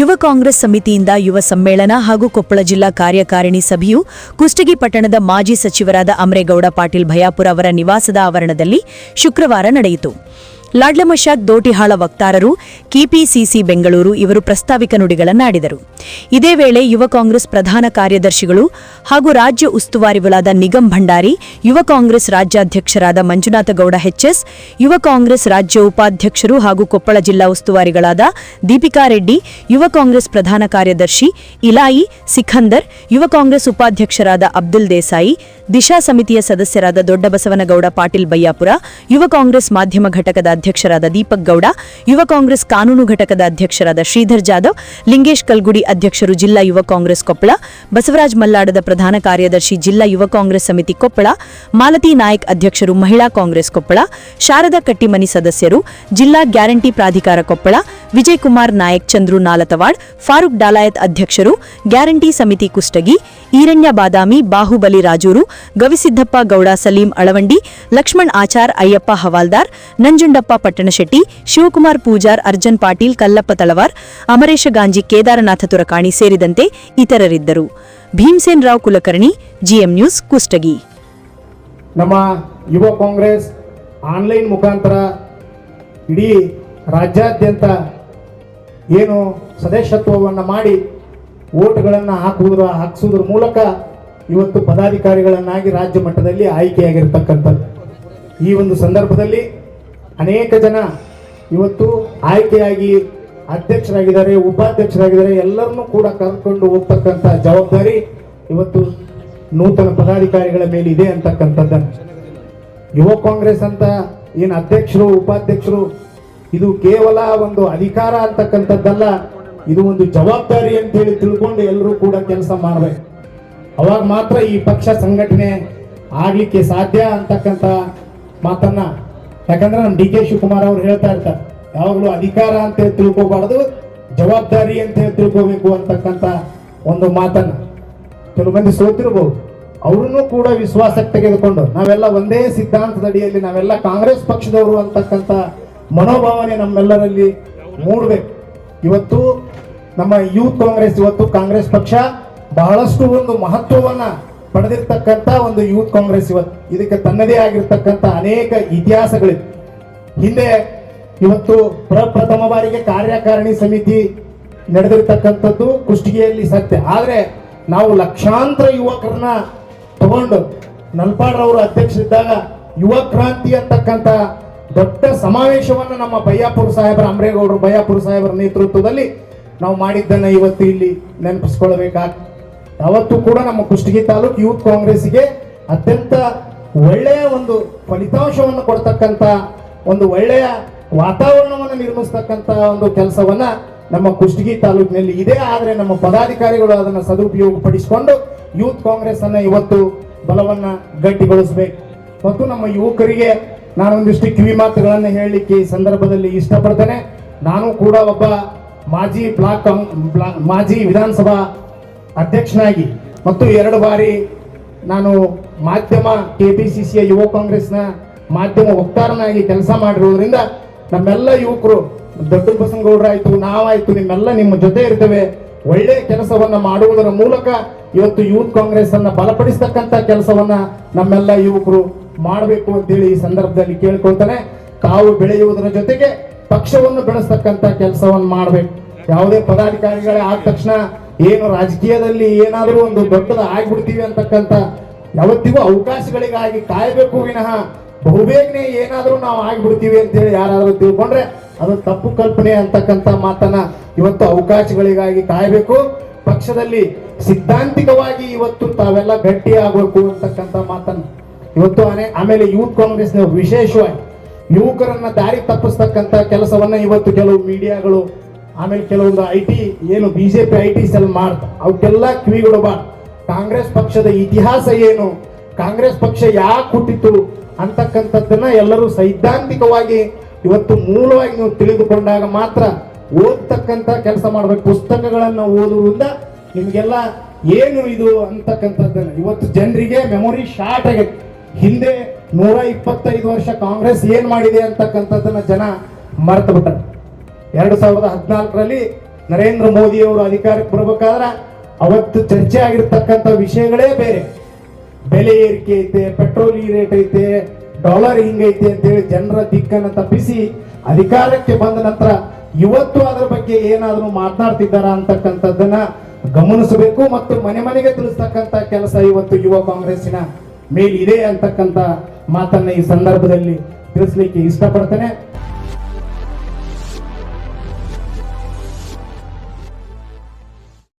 ಯುವ ಕಾಂಗ್ರೆಸ್ ಸಮಿತಿಯಿಂದ ಯುವ ಸಮ್ಮೇಳನ ಹಾಗೂ ಕೊಪ್ಪಳ ಜಿಲ್ಲಾ ಕಾರ್ಯಕಾರಿಣಿ ಸಭೆಯು ಕುಷ್ಟಗಿ ಪಟ್ಟಣದ ಮಾಜಿ ಸಚಿವರಾದ ಅಮರೇಗೌಡ ಪಾಟೀಲ್ ಭಯಾಪುರ ಅವರ ನಿವಾಸದ ಆವರಣದಲ್ಲಿ ಶುಕ್ರವಾರ ನಡೆಯಿತು. ಲಾಡ್ಲಮಶಾಕ್ ದೋಟಿಹಾಳ ವಕ್ತಾರರು, ಕೆಪಿಸಿಸಿ ಬೆಂಗಳೂರು ಇವರು ಪ್ರಸ್ತಾವಿಕ ನುಡಿಗಳನ್ನಾಡಿದರು ಇದೇ ವೇಳೆ ಯುವ ಕಾಂಗ್ರೆಸ್ ಪ್ರಧಾನ ಕಾರ್ಯದರ್ಶಿಗಳು ಹಾಗೂ ರಾಜ್ಯ ಉಸ್ತುವಾರಿಗಳಾದ ನಿಗಮ್ ಭಂಡಾರಿ, ಯುವ ಕಾಂಗ್ರೆಸ್ ರಾಜ್ಯಾಧ್ಯಕ್ಷರಾದ ಮಂಜುನಾಥಗೌಡ ಎಚ್ಎಸ್ ಯುವ ಕಾಂಗ್ರೆಸ್ ರಾಜ್ಯ ಉಪಾಧ್ಯಕ್ಷರು ಹಾಗೂ ಕೊಪ್ಪಳ ಜಿಲ್ಲಾ ಉಸ್ತುವಾರಿಗಳಾದ ದೀಪಿಕಾ ರೆಡ್ಡಿ, ಯುವ ಕಾಂಗ್ರೆಸ್ ಪ್ರಧಾನ ಕಾರ್ಯದರ್ಶಿ ಇಲಾಯಿ ಸಿಖಂದರ್, ಯುವ ಕಾಂಗ್ರೆಸ್ ಉಪಾಧ್ಯಕ್ಷರಾದ ಅಬ್ದುಲ್ ದೇಸಾಯಿ, ದಿಶಾ ಸಮಿತಿಯ ಸದಸ್ಯರಾದ ದೊಡ್ಡಬಸವನಗೌಡ ಪಾಟೀಲ್ ಬಯ್ಯಾಪುರ ಯುವ ಕಾಂಗ್ರೆಸ್ ಮಾಧ್ಯಮ ಘಟಕದ ಅಧ್ಯಕ್ಷರಾದ ದೀಪಕ್ ಗೌಡ, ಯುವ ಕಾಂಗ್ರೆಸ್ ಕಾನೂನು ಘಟಕದ ಅಧ್ಯಕ್ಷರಾದ ಶ್ರೀಧರ್ ಜಾಧವ್, ಲಿಂಗೇಶ್ ಕಲ್ಗುಡಿ ಅಧ್ಯಕ್ಷರು ಜಿಲ್ಲಾ ಯುವ ಕಾಂಗ್ರೆಸ್ ಕೊಪ್ಪಳ, ಬಸವರಾಜ್ ಮಲ್ಲಾಡದ ಪ್ರಧಾನ ಕಾರ್ಯದರ್ಶಿ ಜಿಲ್ಲಾ ಯುವ ಕಾಂಗ್ರೆಸ್ ಸಮಿತಿ ಕೊಪ್ಪಳ, ಮಾಲತಿ ನಾಯಕ್ ಅಧ್ಯಕ್ಷರು ಮಹಿಳಾ ಕಾಂಗ್ರೆಸ್ ಕೊಪ್ಪಳ, ಶಾರದಾ ಕಟ್ಟಿಮನಿ ಸದಸ್ಯರು, ಜಿಲ್ಲಾ ಗ್ಯಾರಂಟಿ ಪ್ರಾಧಿಕಾರ ಕೊಪ್ಪಳ ವಿಜಯ್ ಕುಮಾರ್ ನಾಯಕ್, ಚಂದ್ರು ನಾಲತವಾಡ್, ಫಾರೂಕ್ ಡಾಲಾಯತ್ ಅಧ್ಯಕ್ಷರು, ಗ್ಯಾರಂಟಿ ಸಮಿತಿ ಕುಷ್ಟಗಿ, ಈರಣ್ಯ ಬಾದಾಮಿ, ಬಾಹುಬಲಿ ರಾಜೂರು, ಗವಿಸಿದ್ದಪ್ಪ ಗೌಡ, ಸಲೀಂ ಅಳವಂಡಿ, ಲಕ್ಷ್ಮಣ್ ಆಚಾರ್, ಅಯ್ಯಪ್ಪ ಹವಾಲ್ದಾರ್, ನಂಜುಂಡಪ್ಪ ಪಟ್ಟಣಶೆಟ್ಟಿ, ಶಿವಕುಮಾರ್ ಪೂಜಾರ್, ಅರ್ಜನ್ ಪಾಟೀಲ್, ಕಲ್ಲಪ್ಪ ತಳವಾರ್, ಅಮರೇಶ ಗಾಂಜಿ, ಕೇದಾರನಾಥ ತುರಕಾಣಿ ಸೇರಿದಂತೆ ಇತರರಿದ್ದರು. Bhimsen Rao Kulkarni, GM news Kushtagi. ನಮ್ಮ ಯುವ ಕಾಂಗ್ರೆಸ್ ಆನ್ಲೈನ್ ಮುಖಾಂತರ ಇಡೀ ರಾಜ್ಯಾದ್ಯಂತ ಏನು ಸದಸ್ಯತ್ವವನ್ನು ಮಾಡಿ ಓಟ್ಗಳನ್ನು ಹಾಕುವುದರ, ಹಾಕಿಸುವುದರ ಮೂಲಕ ಇವತ್ತು ಪದಾಧಿಕಾರಿಗಳನ್ನಾಗಿ ರಾಜ್ಯ ಮಟ್ಟದಲ್ಲಿ ಆಯ್ಕೆಯಾಗಿರ್ತಕ್ಕಂಥದ್ದು. ಈ ಒಂದು ಸಂದರ್ಭದಲ್ಲಿ ಅನೇಕ ಜನ ಇವತ್ತು ಆಯ್ಕೆಯಾಗಿ ಅಧ್ಯಕ್ಷರಾಗಿದ್ದಾರೆ, ಉಪಾಧ್ಯಕ್ಷರಾಗಿದ್ದಾರೆ, ಎಲ್ಲರನ್ನೂ ಕೂಡ ಕರೆದುಕೊಂಡು ಹೋಗ್ತಕ್ಕಂಥ ಜವಾಬ್ದಾರಿ ಇವತ್ತು ನೂತನ ಪದಾಧಿಕಾರಿಗಳ ಮೇಲಿದೆ ಅಂತಕ್ಕಂಥದ್ದನ್ನು. ಯುವ ಕಾಂಗ್ರೆಸ್ ಅಂತ ಏನು ಅಧ್ಯಕ್ಷರು, ಉಪಾಧ್ಯಕ್ಷರು ಇದು ಕೇವಲ ಒಂದು ಅಧಿಕಾರ ಅಂತಕ್ಕಂಥದ್ದಲ್ಲ, ಇದು ಒಂದು ಜವಾಬ್ದಾರಿ ಅಂತ ಹೇಳಿ ತಿಳ್ಕೊಂಡು ಎಲ್ಲರೂ ಕೂಡ ಕೆಲಸ ಮಾಡಬೇಕು. ಅವಾಗ ಮಾತ್ರ ಈ ಪಕ್ಷ ಸಂಘಟನೆ ಆಗ್ಲಿಕ್ಕೆ ಸಾಧ್ಯ ಅಂತಕ್ಕಂಥ ಮಾತನ್ನ. ಯಾಕಂದ್ರೆ ನಮ್ಮ ಡಿ ಕೆ ಶಿವಕುಮಾರ್ ಅವ್ರು ಹೇಳ್ತಾ ಇರ್ತಾರೆ, ಯಾವಾಗಲೂ ಅಧಿಕಾರ ಅಂತ ಹೇಳಿ ತಿಳ್ಕೋಬಾರ್ದು, ಜವಾಬ್ದಾರಿ ಅಂತ ಹೇಳಿ ತಿಳ್ಕೋಬೇಕು ಅಂತಕ್ಕಂಥ ಒಂದು ಮಾತನ್ನ. ಕೆಲವು ಮಂದಿ ಸೋತಿರ್ಬೋದು, ಅವರನ್ನು ಕೂಡ ವಿಶ್ವಾಸಕ್ಕೆ ತೆಗೆದುಕೊಂಡು, ನಾವೆಲ್ಲ ಒಂದೇ ಸಿದ್ಧಾಂತದಡಿಯಲ್ಲಿ ನಾವೆಲ್ಲ ಕಾಂಗ್ರೆಸ್ ಪಕ್ಷದವರು ಅಂತಕ್ಕಂಥ ಮನೋಭಾವನೆ ನಮ್ಮೆಲ್ಲರಲ್ಲಿ ಮೂಡಬೇಕು. ಇವತ್ತು ನಮ್ಮ ಯೂತ್ ಕಾಂಗ್ರೆಸ್, ಇವತ್ತು ಕಾಂಗ್ರೆಸ್ ಪಕ್ಷ ಬಹಳಷ್ಟು ಒಂದು ಮಹತ್ವವನ್ನ ಪಡೆದಿರ್ತಕ್ಕಂಥ ಒಂದು ಯೂತ್ ಕಾಂಗ್ರೆಸ್ ಇವತ್ತು. ಇದಕ್ಕೆ ತನ್ನದೇ ಆಗಿರ್ತಕ್ಕಂಥ ಅನೇಕ ಇತಿಹಾಸಗಳಿವೆ. ಹಿಂದೆ ಇವತ್ತು ಪ್ರಪ್ರಥಮ ಬಾರಿಗೆ ಕಾರ್ಯಕಾರಿಣಿ ಸಮಿತಿ ನಡೆದಿರ್ತಕ್ಕಂಥದ್ದು ಕುಷ್ಟಿಗೆಯಲ್ಲಿ ಸತ್ಯ. ಆದರೆ ನಾವು ಲಕ್ಷಾಂತರ ಯುವಕರನ್ನ ತಗೊಂಡು ನಲ್ಪಾಡ್ರವರು ಅಧ್ಯಕ್ಷರಿದ್ದಾಗ ಯುವ ಕ್ರಾಂತಿ ಅಂತಕ್ಕಂಥ ದೊಡ್ಡ ಸಮಾವೇಶವನ್ನು ನಮ್ಮ ಬಯ್ಯಾಪುರ ಸಾಹೇಬರ ಅಮರೇಗೌಡರು ಬಯ್ಯಾಪುರ ಸಾಹೇಬರ ನೇತೃತ್ವದಲ್ಲಿ ನಾವು ಮಾಡಿದ್ದನ್ನು ಇವತ್ತು ಇಲ್ಲಿ ನೆನಪಿಸ್ಕೊಳ್ಬೇಕಾಗ, ಅವತ್ತು ಕೂಡ ನಮ್ಮ ಕುಷ್ಟಗಿ ತಾಲೂಕು ಯೂತ್ ಕಾಂಗ್ರೆಸ್ಗೆ ಅತ್ಯಂತ ಒಳ್ಳೆಯ ಒಂದು ಫಲಿತಾಂಶವನ್ನು ಕೊಡ್ತಕ್ಕಂಥ ಒಂದು ಒಳ್ಳೆಯ ವಾತಾವರಣವನ್ನು ನಿರ್ಮಿಸ್ತಕ್ಕಂಥ ಒಂದು ಕೆಲಸವನ್ನ ನಮ್ಮ ಕುಷ್ಟಗಿ ತಾಲೂಕಿನಲ್ಲಿ ಇದೆ. ಆದರೆ ನಮ್ಮ ಪದಾಧಿಕಾರಿಗಳು ಅದನ್ನು ಸದುಪಯೋಗಪಡಿಸಿಕೊಂಡು ಯೂತ್ ಕಾಂಗ್ರೆಸ್ ಅನ್ನು ಇವತ್ತು ಬಲವನ್ನ ಗಟ್ಟಿಗೊಳಿಸಬೇಕು. ಮತ್ತು ನಮ್ಮ ಯುವಕರಿಗೆ ನಾನೊಂದಿಷ್ಟು ಕಿವಿ ಮಾತುಗಳನ್ನು ಹೇಳಲಿಕ್ಕೆ ಈ ಸಂದರ್ಭದಲ್ಲಿ ಇಷ್ಟಪಡ್ತೇನೆ. ನಾನು ಕೂಡ ಒಬ್ಬ ಮಾಜಿ ಬ್ಲಾಕ್ ಮಾಜಿ ವಿಧಾನಸಭಾ ಅಧ್ಯಕ್ಷನಾಗಿ ಮತ್ತು ಎರಡು ಬಾರಿ ನಾನು ಮಾಧ್ಯಮ ಕೆ ಪಿ ಸಿ ಸಿಯ ಯುವ ಕಾಂಗ್ರೆಸ್ನ ಮಾಧ್ಯಮ ವಕ್ತಾರನಾಗಿ ಕೆಲಸ ಮಾಡಿರುವುದರಿಂದ ನಮ್ಮೆಲ್ಲ ಯುವಕರು ದೊಡ್ಡ ಬಸನಗೌಡರಾಯ್ತು ನಾವಾಯ್ತು, ನಿಮ್ಮೆಲ್ಲ ನಿಮ್ಮ ಜೊತೆ ಇರ್ತೇವೆ. ಒಳ್ಳೆ ಕೆಲಸವನ್ನು ಮಾಡುವುದರ ಮೂಲಕ ಇವತ್ತು ಯೂತ್ ಕಾಂಗ್ರೆಸ್ ಅನ್ನ ಬಲಪಡಿಸ್ತಕ್ಕಂಥ ಕೆಲಸವನ್ನ ನಮ್ಮೆಲ್ಲ ಯುವಕರು ಮಾಡಬೇಕು ಅಂತೇಳಿ ಈ ಸಂದರ್ಭದಲ್ಲಿ ಕೇಳ್ಕೊಳ್ತಾನೆ. ತಾವು ಬೆಳೆಯುವುದರ ಜೊತೆಗೆ ಪಕ್ಷವನ್ನು ಬೆಳೆಸ್ತಕ್ಕಂಥ ಕೆಲಸವನ್ನು ಮಾಡಬೇಕು. ಯಾವುದೇ ಪದಾಧಿಕಾರಿಗಳೇ ಆದ ತಕ್ಷಣ ಏನು ರಾಜಕೀಯದಲ್ಲಿ ಏನಾದರೂ ಒಂದು ದೊಡ್ಡದ ಆಗ್ಬಿಡ್ತೀವಿ ಅಂತಕ್ಕಂಥ ಯಾವತ್ತಿಗೂ ಅವಕಾಶಗಳಿಗಾಗಿ ಕಾಯಬೇಕು ವಿನಃ ಬಹುಬೇಗನೆ ಏನಾದರೂ ನಾವು ಆಗ್ಬಿಡ್ತೀವಿ ಅಂತೇಳಿ ಯಾರಾದರೂ ತಿಳ್ಕೊಂಡ್ರೆ ಅದು ತಪ್ಪು ಕಲ್ಪನೆ ಅಂತಕ್ಕಂಥ ಮಾತನ್ನ ಇವತ್ತು ಅವಕಾಶಗಳಿಗಾಗಿ ಕಾಯಬೇಕು. ಪಕ್ಷದಲ್ಲಿ ಸಿದ್ಧಾಂತಿಕವಾಗಿ ಇವತ್ತು ತಾವೆಲ್ಲ ಗಟ್ಟಿ ಆಗಬೇಕು ಅಂತಕ್ಕಂಥ ಮಾತನ್ನ ಇವತ್ತು ಆಮೇಲೆ ಯೂತ್ ಕಾಂಗ್ರೆಸ್ನ ವಿಶೇಷವಾಗಿ ಯುವಕರನ್ನ ದಾರಿ ತಪ್ಪಿಸ್ತಕ್ಕಂಥ ಕೆಲಸವನ್ನ ಇವತ್ತು ಕೆಲವು ಮೀಡಿಯಾಗಳು, ಆಮೇಲೆ ಕೆಲವೊಂದು ಐ ಟಿ ಏನು ಬಿಜೆಪಿ ಐ ಟಿ ಸೆಲ್ ಮಾಡ್ತ ಅವಕ್ಕೆಲ್ಲ ಕಿವಿಗೊಡಬಾರ್ದು. ಕಾಂಗ್ರೆಸ್ ಪಕ್ಷದ ಇತಿಹಾಸ ಏನು? ಕಾಂಗ್ರೆಸ್ ಪಕ್ಷ ಯಾಕೆ ಹುಟ್ಟಿತು ಅಂತಕ್ಕಂಥದ್ದನ್ನ ಎಲ್ಲರೂ ಸೈದ್ಧಾಂತಿಕವಾಗಿ ಇವತ್ತು ಮೂಲವಾಗಿ ನೀವು ತಿಳಿದುಕೊಂಡಾಗ ಮಾತ್ರ ಓದ್ತಕ್ಕಂಥ ಕೆಲಸ ಮಾಡಬೇಕು. ಪುಸ್ತಕಗಳನ್ನು ಓದುವುದರಿಂದ ನಿಮಗೆಲ್ಲ ಏನು ಇದು ಅಂತಕ್ಕಂಥದ್ದನ್ನು. ಇವತ್ತು ಜನರಿಗೆ ಮೆಮೊರಿ ಶಾರ್ಟ್ ಆಗೈತೆ ಹಿಂದೆ ನೂರ ಇಪ್ಪತ್ತೈದು ವರ್ಷ ಕಾಂಗ್ರೆಸ್ ಏನ್ ಮಾಡಿದೆ ಅಂತಕ್ಕಂಥದ್ದನ್ನ ಜನ ಮರೆತು ಬಿಟ್ಟರು. ಎರಡು ಸಾವಿರದ ಹದಿನಾಲ್ಕರಲ್ಲಿ ನರೇಂದ್ರ ಮೋದಿ ಅವರು ಅಧಿಕಾರಕ್ಕೆ ಬರಬೇಕಾದ್ರೆ ಅವತ್ತು ಚರ್ಚೆ ಆಗಿರ್ತಕ್ಕಂಥ ವಿಷಯಗಳೇ ಬೇರೆ. ಬೆಲೆ ಏರಿಕೆ ಐತೆ, ಪೆಟ್ರೋಲ್ ಈ ರೇಟ್ ಐತೆ, ಡಾಲರ್ ಹಿಂಗೈತೆ ಅಂತೇಳಿ ಜನರ ದಿಕ್ಕನ್ನು ತಪ್ಪಿಸಿ ಅಧಿಕಾರಕ್ಕೆ ಬಂದ ನಂತರ ಇವತ್ತು ಅದರ ಬಗ್ಗೆ ಏನಾದರೂ ಮಾತನಾಡ್ತಿದ್ದಾರ ಅಂತಕ್ಕಂಥದ್ದನ್ನ ಗಮನಿಸಬೇಕು ಮತ್ತು ಮನೆ ಮನೆಗೆ ತಿಳಿಸ್ತಕ್ಕಂಥ ಕೆಲಸ ಇವತ್ತು ಯುವ ಕಾಂಗ್ರೆಸ್ಸಿನ ಮೇಲಿದೆ ಅಂತಕ್ಕಂಥ ಮಾತನ್ನ ಈ ಸಂದರ್ಭದಲ್ಲಿ ತಿಳಿಸ್ಲಿಕ್ಕೆ ಇಷ್ಟಪಡ್ತೇನೆ.